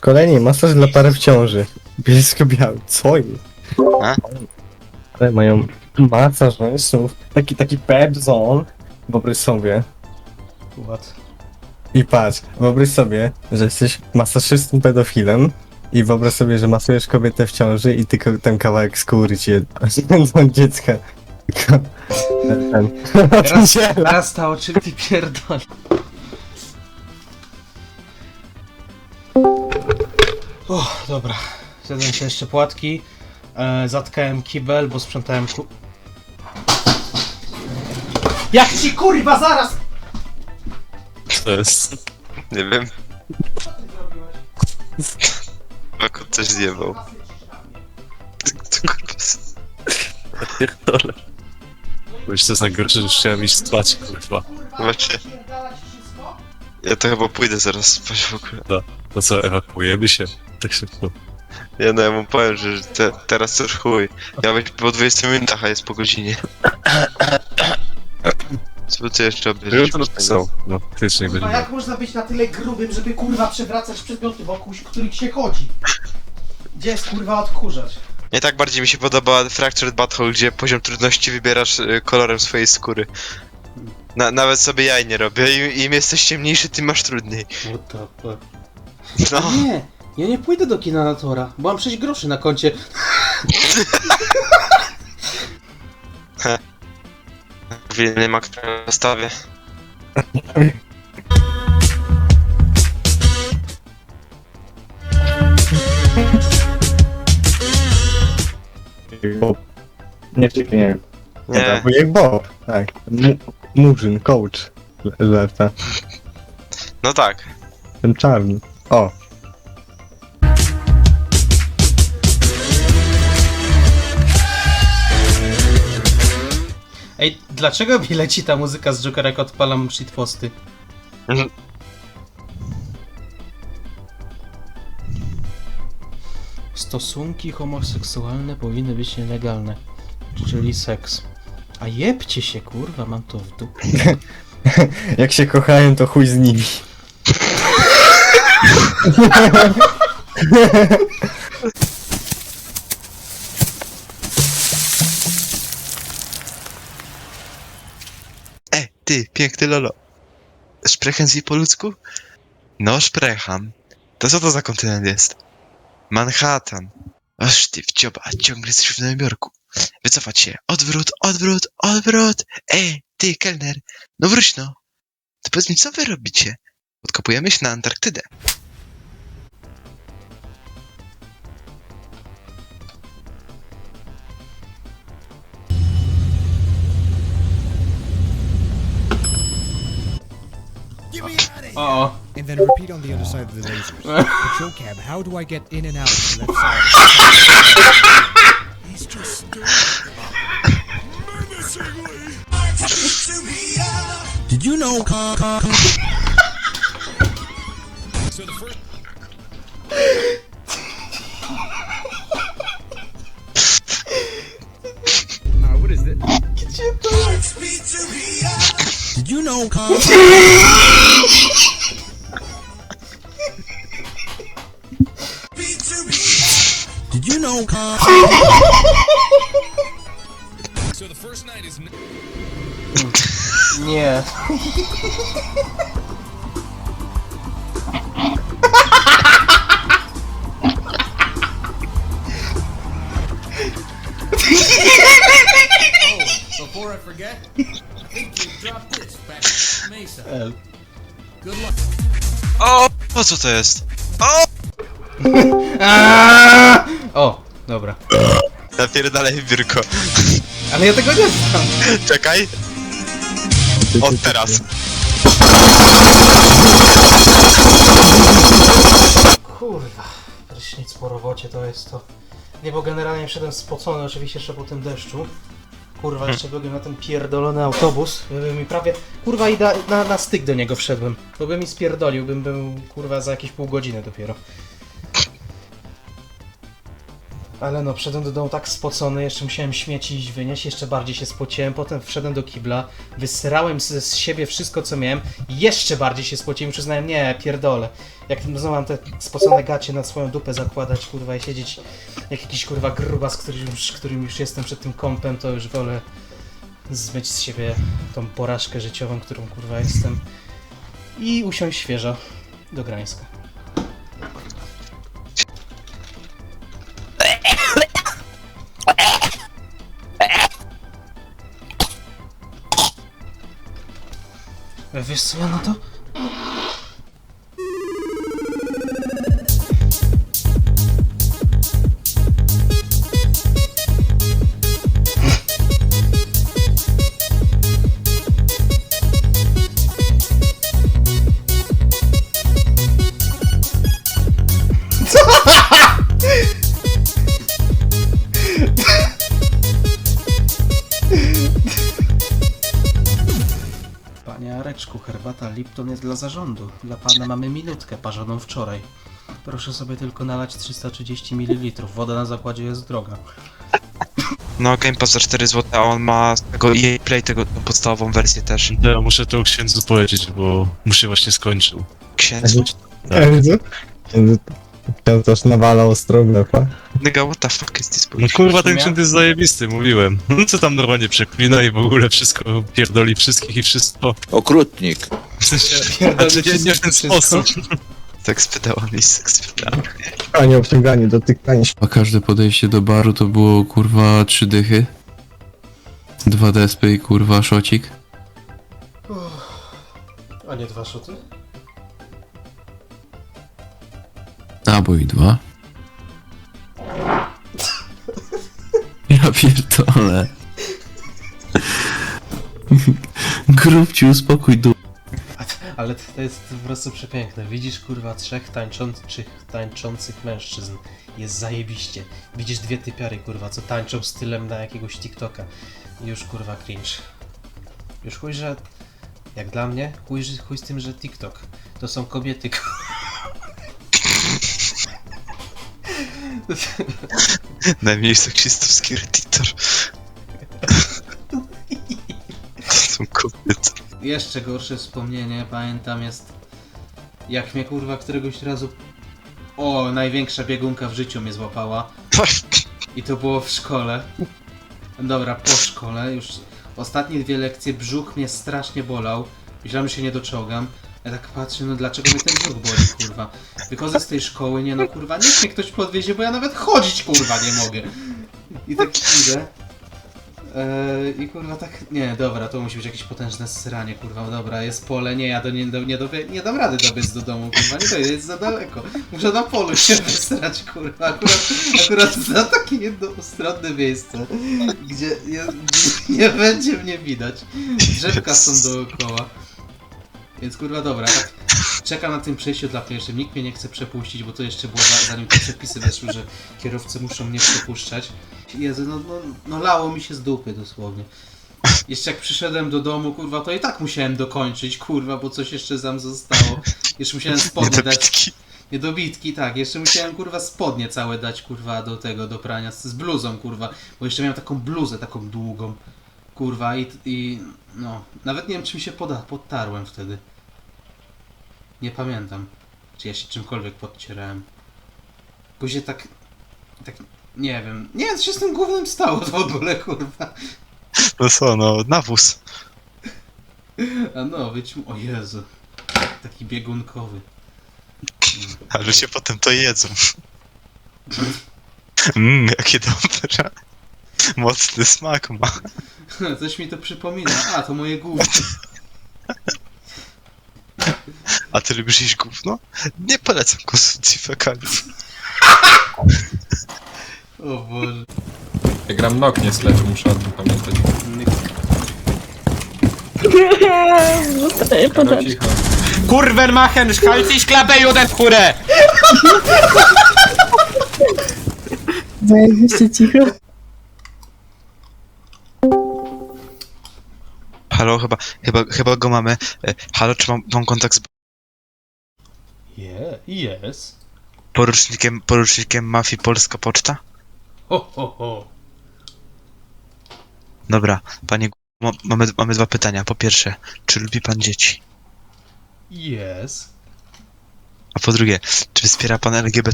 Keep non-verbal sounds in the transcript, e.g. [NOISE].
Szkolenie, masaż dla pary w ciąży. Bielsko biały, co jest? A? Ale mają masaż mężczyznów, taki, taki pep zone. Wyobraź sobie. What? I patrz, wyobraź sobie, że jesteś masażystą pedofilem i wyobraź sobie, że masujesz kobietę w ciąży i tylko ten kawałek skóry ci [LAUGHS] do dziecka. Tylko ten, Teraz, [LAUGHS] teraz ta o czym ty pierdol. O, dobra. Zjadłem się jeszcze płatki. E, zatkałem kibel, bo sprzątałem ku... Jak ci kurwa zaraz! To jest... Nie wiem. Oko coś zjebał. Ty, ty, kurwa. Pierdolę. Bo to jest najgorsze, że już chciałem iść spać, kurwa. Właśnie. Ja to chyba pójdę zaraz spać w ogóle. No co, ewakuujemy się? Tak szybko. Ja no ja mu powiem, że te, teraz już chuj. Ja być po 20 minutach, a jest po godzinie. Co by tu jeszcze Ja obejrzeć? to napisał. No, faktycznie A będzie. jak można być na tyle grubym, żeby kurwa przewracać przedmioty wokół których się chodzi? Gdzie jest kurwa odkurzacz? Nie tak bardziej mi się podoba Fractured Butthole, gdzie poziom trudności wybierasz y, kolorem swojej skóry. Na, nawet sobie jaj nie robię. Im, Im jesteś ciemniejszy, tym masz trudniej. What the fuck? No. Nie, ja nie pójdę do kina na Tora, bo mam 6 groszy na koncie. [LAUGHS] Wilny ma które nastawię. Bob. Nie, czekaj, nie. Nie. wujek Bob. Tak. Mu- Murzyn, coach. Le- Lata. No tak. Ten czarny. O. Ej, dlaczego mi leci ta muzyka z Jokera jak odpalam shitposty? Mhm. Stosunki homoseksualne powinny być nielegalne. Czyli seks. A jebcie się, kurwa, mam to w dupie. [LAUGHS] Jak się kochają, to chuj z nimi. [LAUGHS] ty, piękny Lolo. Sprechen Sie po ludzku? No, sprecham. To co to za kontynent jest? Manhattan. Aż ty w dzioba, ciągle jesteś w Nowym Jorku. Wycofać się. Odwrót, odwrót, odwrót. Ej, ty, kelner. No wróć no. To powiedz mi, co wy robicie? Odkopujemy się na Antarktydę. O, o. and then repeat on the other side of the lasers. Patrol cab, how do I get in and out of the left side? He's just Did you know? Uh, what is it? Did you know? Did you know? [LAUGHS] Nie. Oh, before I forget, I think you dropped this back at Mesa. El. Good luck. O, o co to jest? O! Aaaa! O, dobra. Napierdalaj biurko. Ale ja tego nie znam. Czekaj. Od teraz. Kurwa, prysznic po robocie to jest to. Nie, bo generalnie wszedłem spocony, oczywiście jeszcze po tym deszczu. Kurwa, jeszcze byłem na ten pierdolony autobus. By mi prawie. Kurwa, i da, na, na styk do niego wszedłem. Bo by mi spierdolił, bym był kurwa za jakieś pół godziny dopiero. Ale no, wszedłem do domu tak spocony, jeszcze musiałem śmieci iść wynieść, jeszcze bardziej się spociłem, potem wszedłem do kibla, wysrałem z, siebie wszystko co miałem, jeszcze bardziej się spociłem, już uznałem, nie, pierdolę. Jak znowu mam te spocone gacie na swoją dupę zakładać, kurwa, i siedzieć jak jakiś kurwa grubas, którym już, którym już jestem przed tym kąpem, to już wolę zmyć z siebie tą porażkę życiową, którą kurwa jestem i usiąść świeżo do Grańska. Wiesz co ja na to? Lipton jest dla zarządu. Dla pana mamy minutkę parzoną wczoraj. Proszę sobie tylko nalać 330 ml. Woda na zakładzie jest droga. No, Game Pass za 4 zł, a on ma z tego EA Play, tego, tą podstawową wersję też. Ja muszę to księdzu powiedzieć, bo mu się właśnie skończył. Księdzu? Księdzu? Księdzu księdzu też nawalał ostro blefa. Nigga, what the fuck is this No kurwa, ten ksiądz jest zajebisty, mówiłem. [LAUGHS] No co tam normalnie przeklina i w ogóle wszystko pierdoli wszystkich i wszystko. Okrutnik. W sensie, nie, nie w ten sposób. Tak spytała mi, tak spytała. A nie obciąganie, dotykanie się. A każde podejście do baru to było kurwa trzy dychy. Dwa despy i kurwa szocik. A nie dwa szoty? Albo i dwa. [LAUGHS] Ja pierdolę. [LAUGHS] Grubci, uspokój du... Ale to jest po prostu przepiękne. Widzisz kurwa trzech tańczących, tańczących mężczyzn. Jest zajebiście. Widzisz dwie typiary kurwa, co tańczą stylem na jakiegoś TikToka. Już kurwa cringe. Już chuj, że... Jak dla mnie, chuj, chuj z tym, że TikTok. To są kobiety Najmniej seksistowski redditor. Jeszcze gorsze wspomnienie, pamiętam, jest jak mnie kurwa któregoś razu. O, największa biegunka w życiu mnie złapała. [LAUGHS] I to było w szkole. Dobra, po szkole, już ostatnie dwie lekcje, brzuch mnie strasznie bolał. Myślałem, że się nie doczołgam. Ja tak patrzę, no dlaczego mnie ten brzuch boli, kurwa. Wychodzę z tej szkoły, nie no kurwa, niech mnie ktoś podwiezie, bo ja nawet chodzić kurwa nie mogę. I tak idę. Eee, I kurwa tak, nie, dobra, to musi być jakieś potężne sranie, kurwa, dobra, jest pole, nie, ja do, nie, do, nie, do, nie dam rady dobiec do domu, kurwa, nie dojdę, jest za daleko. Muszę na polu się [LAUGHS] wysrać, kurwa, akurat, akurat na takie jednostronne miejsce, gdzie nie, nie będzie mnie widać. Drzewka są dookoła. Więc kurwa, dobra, tak czekam na tym przejściu dla pieszych, nikt mnie nie chce przepuścić, bo to jeszcze było za, zanim te przepisy weszły, że kierowcy muszą mnie przepuszczać. Jezu, no, no, no lało mi się z dupy dosłownie. Jeszcze jak przyszedłem do domu, kurwa, to i tak musiałem dokończyć, kurwa, bo coś jeszcze tam zostało. Jeszcze musiałem spodnie dać. Niedobitki. Tak. Jeszcze musiałem, kurwa, spodnie całe dać, kurwa, do tego, do prania. Z, z bluzą, kurwa. Bo jeszcze miałem taką bluzę, taką długą. Kurwa, i, i no. Nawet nie wiem, czy mi się poda, podtarłem wtedy. Nie pamiętam. Czy ja się czymkolwiek podcierałem. Później tak, tak, nie wiem. Nie wiem, co się z tym głównym stało w ogóle, kurwa. No co, no, nawóz. A no, być o Jezu. Taki biegunkowy. [LAUGHS] Ale się potem to jedzą. Mmm, [LAUGHS] jakie dobre. Mocny smak ma. [LAUGHS] Coś mi to przypomina. A, to moje główne. A ty lubisz jeść gówno? Nie polecam konsumpcji fekaliów. [LAUGHS] O Boże. Ja gram nok nie slecz, muszę o tym pamiętać. No [LAUGHS] cicho. Kurwen machen, halt klappe, Juden Hure! Zajebiście cicho. Halo, chyba, chyba, chyba go mamy. E, Halo, czy mam, mam kontakt z Je, jest. porucznikiem, porucznikiem mafii Polska Poczta? Ho, ho, ho. Dobra, panie... Gu- Ma, mamy, mamy dwa pytania. Po pierwsze, czy lubi pan dzieci? Yes. A po drugie, czy wspiera pan LGBT?